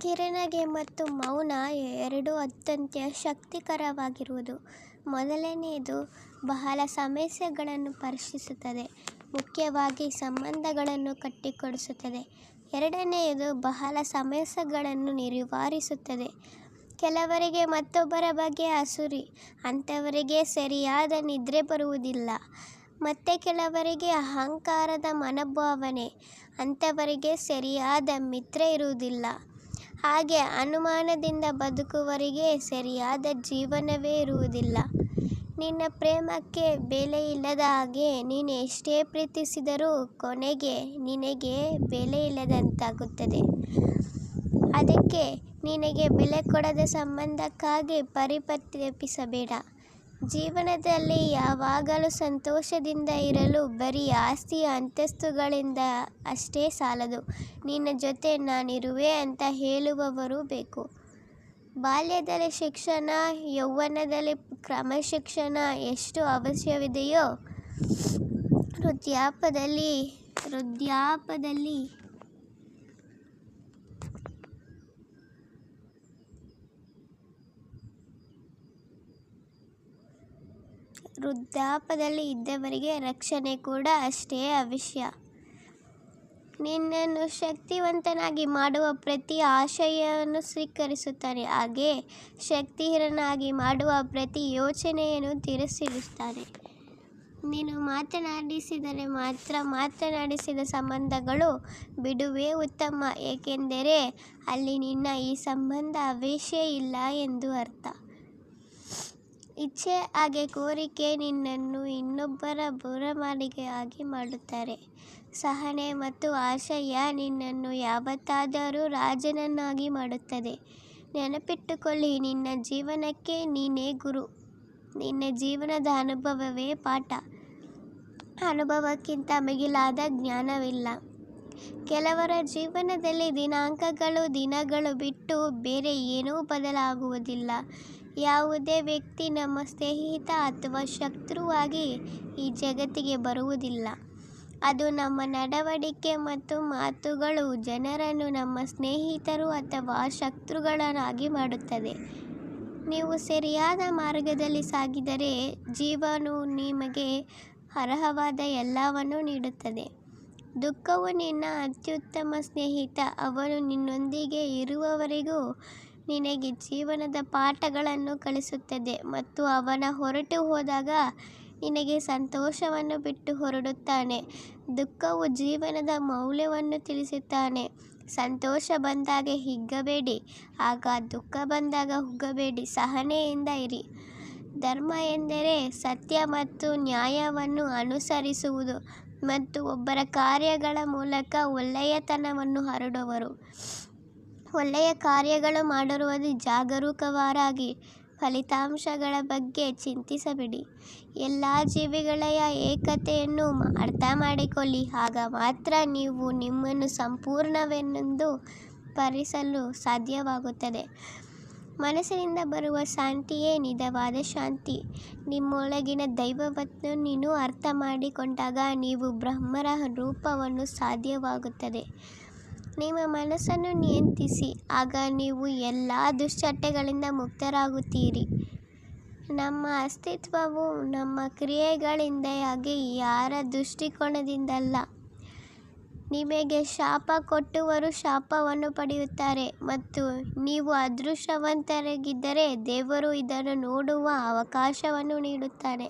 ಕಿರುನಗೆ ಮತ್ತು ಮೌನ ಎರಡೂ ಅತ್ಯಂತ ಶಕ್ತಿಕರವಾಗಿರುವುದು. ಮೊದಲನೆಯದು ಬಹಳ ಸಮಸ್ಯೆಗಳನ್ನು ಪರೀಕ್ಷಿಸುತ್ತದೆ ಮುಖ್ಯವಾಗಿ ಸಂಬಂಧಗಳನ್ನು ಕಟ್ಟಿಕೊಡಿಸುತ್ತದೆ ಎರಡನೆಯದು ಬಹಳ ಸಮಸ್ಯೆಗಳನ್ನು ನಿವಾರಿಸುತ್ತದೆ. ಕೆಲವರಿಗೆ ಮತ್ತೊಬ್ಬರ ಬಗ್ಗೆ ಹಸುರಿ ಅಂಥವರಿಗೆ ಸರಿಯಾದ ನಿದ್ರೆ ಬರುವುದಿಲ್ಲ. ಮತ್ತೆ ಕೆಲವರಿಗೆ ಅಹಂಕಾರದ ಮನೋಭಾವನೆ, ಅಂಥವರಿಗೆ ಸರಿಯಾದ ಮಿತ್ರ ಇರುವುದಿಲ್ಲ. ಹಾಗೆ ಅನುಮಾನದಿಂದ ಬದುಕುವವರಿಗೆ ಸರಿಯಾದ ಜೀವನವೇ ಇರುವುದಿಲ್ಲ. ನಿನ್ನ ಪ್ರೇಮಕ್ಕೆ ಬೆಲೆಯಿಲ್ಲದ ಹಾಗೆ ನೀನು ಎಷ್ಟೇ ಪ್ರೀತಿಸಿದರೂ ಕೊನೆಗೆ ನಿನಗೆ ಬೆಲೆಯಿಲ್ಲದಂತಾಗುತ್ತದೆ. ಅದಕ್ಕೆ ನಿನಗೆ ಬೆಲೆ ಕೊಡದ ಸಂಬಂಧಕ್ಕಾಗಿ ಪರಿತಪಿಸಬೇಡ. ಜೀವನದಲ್ಲಿ ಯಾವಾಗಲೂ ಸಂತೋಷದಿಂದ ಇರಲು ಬರೀ ಆಸ್ತಿ ಅಂತಸ್ತುಗಳಿಂದ ಅಷ್ಟೇ ಸಾಲದು, ನಿನ್ನ ಜೊತೆ ನಾನಿರುವೆ ಅಂತ ಹೇಳುವವರೂ ಬೇಕು. ಬಾಲ್ಯದಲ್ಲಿ ಶಿಕ್ಷಣ, ಯೌವನದಲ್ಲಿ ಕ್ರಮಶಿಕ್ಷಣ ಎಷ್ಟು ಅವಶ್ಯವಿದೆಯೋ ವೃದ್ಧಾಪ್ಯದಲ್ಲಿ ಇದ್ದವರಿಗೆ ರಕ್ಷಣೆ ಕೂಡ ಅಷ್ಟೇ ಅವಶ್ಯ. ನಿನ್ನನ್ನು ಶಕ್ತಿವಂತನಾಗಿ ಮಾಡುವ ಪ್ರತಿ ಆಶಯವನ್ನು ಸ್ವೀಕರಿಸುತ್ತಾನೆ, ಹಾಗೆ ಶಕ್ತಿಹೀರನಾಗಿ ಮಾಡುವ ಪ್ರತಿ ಯೋಚನೆಯನ್ನು ತಿರಸ್ಕರಿಸುತ್ತಾನೆ. ನೀನು ಮಾತನಾಡಿಸಿದರೆ ಮಾತ್ರ ಮಾತನಾಡಿಸಿದ ಸಂಬಂಧಗಳು ಬಿಡುವೆ ಉತ್ತಮ, ಏಕೆಂದರೆ ಅಲ್ಲಿ ನಿನ್ನ ಈ ಸಂಬಂಧ ಅವಶ್ಯ ಇಲ್ಲ ಎಂದು ಅರ್ಥ. ಇಚ್ಛೆ ಹಾಗೆ ಕೋರಿಕೆ ನಿನ್ನನ್ನು ಇನ್ನೊಬ್ಬರ ಬುಡಮೇಲಾಗಿ ಮಾಡುತ್ತಾರೆ ಸಹನೆ ಮತ್ತು ಆಶಯ ನಿನ್ನನ್ನು ಯಾವತ್ತಾದರೂ ರಾಜನನ್ನಾಗಿ ಮಾಡುತ್ತದೆ. ನೆನಪಿಟ್ಟುಕೊಳ್ಳಿ ನಿನ್ನ ಜೀವನಕ್ಕೆ ನೀನೇ ಗುರು, ನಿನ್ನ ಜೀವನದ ಅನುಭವವೇ ಪಾಠ. ಅನುಭವಕ್ಕಿಂತ ಮಿಗಿಲಾದ ಜ್ಞಾನವಿಲ್ಲ. ಕೆಲವರ ಜೀವನದಲ್ಲಿ ದಿನಾಂಕಗಳು, ದಿನಗಳು ಬಿಟ್ಟು ಬೇರೆ ಏನೂ ಬದಲಾಗುವುದಿಲ್ಲ. ಯಾವುದೇ ವ್ಯಕ್ತಿ ನಮ್ಮ ಸ್ನೇಹಿತ ಅಥವಾ ಶತ್ರುವಾಗಿ ಈ ಜಗತ್ತಿಗೆ ಬರುವುದಿಲ್ಲ. ಅದು ನಮ್ಮ ನಡವಳಿಕೆ ಮತ್ತು ಮಾತುಗಳು ಜನರನ್ನು ನಮ್ಮ ಸ್ನೇಹಿತರು ಅಥವಾ ಶತ್ರುಗಳನ್ನಾಗಿ ಮಾಡುತ್ತದೆ. ನೀವು ಸರಿಯಾದ ಮಾರ್ಗದಲ್ಲಿ ಸಾಗಿದರೆ ಜೀವನವು ನಿಮಗೆ ಅರ್ಹವಾದ ಎಲ್ಲವನ್ನೂ ನೀಡುತ್ತದೆ. ದುಃಖವು ನಿನ್ನ ಅತ್ಯುತ್ತಮ ಸ್ನೇಹಿತ, ಅವನು ನಿನ್ನೊಂದಿಗೆ ಇರುವವರೆಗೂ ನಿನಗೆ ಜೀವನದ ಪಾಠಗಳನ್ನು ಕಲಿಸುತ್ತದೆ ಮತ್ತು ಅವನು ಹೊರಟುಹೋದಾಗ ನಿನಗೆ ಸಂತೋಷವನ್ನು ಬಿಟ್ಟು ಹೊರಡುತ್ತಾನೆ. ದುಃಖವು ಜೀವನದ ಮೌಲ್ಯವನ್ನು ತಿಳಿಸುತ್ತಾನೆ ಸಂತೋಷ ಬಂದಾಗ ಹಿಗ್ಗಬೇಡಿ, ಆಗ ದುಃಖ ಬಂದಾಗ ಹುಗ್ಗಬೇಡಿ ಸಹನೆಯಿಂದ ಇರಿ. ಧರ್ಮ ಎಂದರೆ ಸತ್ಯ ಮತ್ತು ನ್ಯಾಯವನ್ನು ಅನುಸರಿಸುವುದು ಮತ್ತು ಒಬ್ಬರ ಕಾರ್ಯಗಳ ಮೂಲಕ ಒಳ್ಳೆಯತನವನ್ನು ಹರಡುವುದು. ಒಳ್ಳೆಯ ಕಾರ್ಯಗಳು ಮಾಡಿರುವುದು ಜಾಗರೂಕವಾರಾಗಿ ಫಲಿತಾಂಶಗಳ ಬಗ್ಗೆ ಚಿಂತಿಸಬೇಡಿ. ಎಲ್ಲ ಜೀವಿಗಳ ಏಕತೆಯನ್ನು ಅರ್ಥಮಾಡಿಕೊಳ್ಳಿ, ಆಗ ಮಾತ್ರ ನೀವು ನಿಮ್ಮನ್ನು ಸಂಪೂರ್ಣನೆಂದು ಪರಿಸಲು ಸಾಧ್ಯವಾಗುತ್ತದೆ. ಮನಸ್ಸಿನಿಂದ ಬರುವ ಶಾಂತಿಯೇ ನಿಜವಾದ ಶಾಂತಿ. ನಿಮ್ಮೊಳಗಿನ ದೈವವನ್ನು ಅರ್ಥ ಮಾಡಿಕೊಂಡಾಗ ನೀವು ಬ್ರಹ್ಮರ ರೂಪವನ್ನು ಸಾಧ್ಯವಾಗುತ್ತದೆ. ನಿಮ್ಮ ಮನಸ್ಸನ್ನು ನಿಯಂತ್ರಿಸಿ, ಆಗ ನೀವು ಎಲ್ಲ ದುಶ್ಚಟಗಳಿಂದ ಮುಕ್ತರಾಗುತ್ತೀರಿ. ನಮ್ಮ ಅಸ್ತಿತ್ವವು ನಮ್ಮ ಕ್ರಿಯೆಗಳಿಂದಾಗಿ, ಯಾರ ದೃಷ್ಟಿಕೋನದಿಂದಲ್ಲ. ನಿಮಗೆ ಶಾಪ ಕೊಟ್ಟುವರು ಶಾಪವನ್ನು ಪಡೆಯುತ್ತಾರೆ ಮತ್ತು ನೀವು ಅದೃಷ್ಟವಂತರಾಗಿದ್ದರೆ ದೇವರು ಇದನ್ನು ನೋಡುವ ಅವಕಾಶವನ್ನು ನೀಡುತ್ತಾನೆ.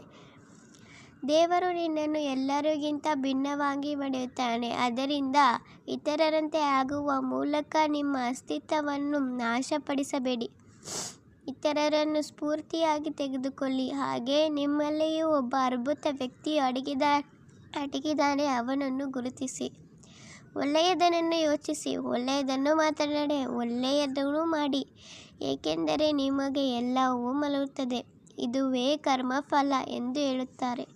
ದೇವರು ನಿನ್ನನ್ನು ಎಲ್ಲರಿಗಿಂತ ಭಿನ್ನವಾಗಿ ಮಾಡುತ್ತಾನೆ, ಅದರಿಂದ ಇತರರಂತೆ ಆಗುವ ಮೂಲಕ ನಿಮ್ಮ ಅಸ್ತಿತ್ವವನ್ನು ನಾಶಪಡಿಸಬೇಡಿ. ಇತರರನ್ನು ಸ್ಫೂರ್ತಿಯಾಗಿ ತೆಗೆದುಕೊಳ್ಳಿ, ಹಾಗೆಯೇ ನಿಮ್ಮಲ್ಲಿಯೂ ಒಬ್ಬ ಅದ್ಭುತ ವ್ಯಕ್ತಿಯು ಅಡಗಿದಾನೆ ಅವನನ್ನು ಗುರುತಿಸಿ. ಒಳ್ಳೆಯದನ್ನು ಯೋಚಿಸಿ, ಒಳ್ಳೆಯದನ್ನು ಮಾತನಾಡಿ, ಒಳ್ಳೆಯದನ್ನು ಮಾಡಿ, ಏಕೆಂದರೆ ನಿಮಗೆ ಎಲ್ಲವೂ ಮಲಗುತ್ತದೆ ಇದುವೇ ಕರ್ಮಫಲ ಎಂದು ಹೇಳುತ್ತಾರೆ.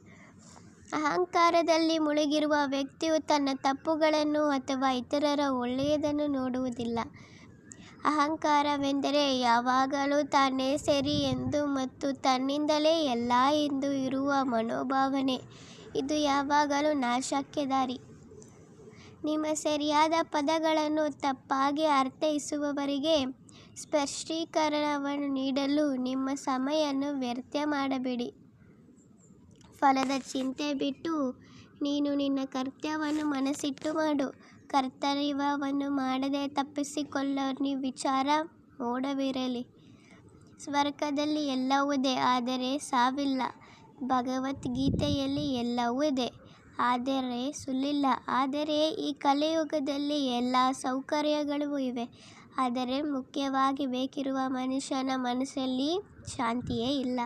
ಅಹಂಕಾರದಲ್ಲಿ ಮುಳುಗಿರುವ ವ್ಯಕ್ತಿಯು ತನ್ನ ತಪ್ಪುಗಳನ್ನು ಅಥವಾ ಇತರರ ಒಳ್ಳೆಯದನ್ನು ನೋಡುವುದಿಲ್ಲ. ಅಹಂಕಾರವೆಂದರೆ ಯಾವಾಗಲೂ ತಾನೇ ಸರಿ ಎಂದು ಮತ್ತು ತನ್ನಿಂದಲೇ ಎಲ್ಲ ಎಂದು ಇರುವ ಮನೋಭಾವನೆ. ಇದು ಯಾವಾಗಲೂ ನಾಶಕ್ಕೆ ದಾರಿ. ನಿಮ್ಮ ಸರಿಯಾದ ಪದಗಳನ್ನು ತಪ್ಪಾಗಿ ಅರ್ಥೈಸುವವರಿಗೆ ಸ್ಪಷ್ಟೀಕರಣವನ್ನು ನೀಡಲು ನಿಮ್ಮ ಸಮಯವನ್ನು ವ್ಯರ್ಥ ಮಾಡಬೇಡಿ. ಫಲದ ಚಿಂತೆ ಬಿಟ್ಟು ನೀನು ನಿನ್ನ ಕರ್ತವ್ಯವನ್ನು ಮನಸ್ಸಿಟ್ಟು ಮಾಡು. ಕರ್ತವ್ಯವನ್ನು ಮಾಡದೆ ತಪ್ಪಿಸಿಕೊಳ್ಳುವ ವಿಚಾರ ಮೂಡವಿರಲಿ ಸ್ವರ್ಗದಲ್ಲಿ ಎಲ್ಲವೂ ಇದೆ, ಆದರೆ ಸಾವಿಲ್ಲ. ಭಗವದ್ಗೀತೆಯಲ್ಲಿ ಎಲ್ಲವೂ ಇದೆ, ಆದರೆ ಸುಲ್ಲಿಲ್ಲ ಆದರೆ ಈ ಕಲಿಯುಗದಲ್ಲಿ ಎಲ್ಲ ಸೌಕರ್ಯಗಳೂ ಇವೆ, ಆದರೆ ಮುಖ್ಯವಾಗಿ ಬೇಕಿರುವ ಮನುಷ್ಯನ ಮನಸ್ಸಲ್ಲಿ ಶಾಂತಿಯೇ ಇಲ್ಲ.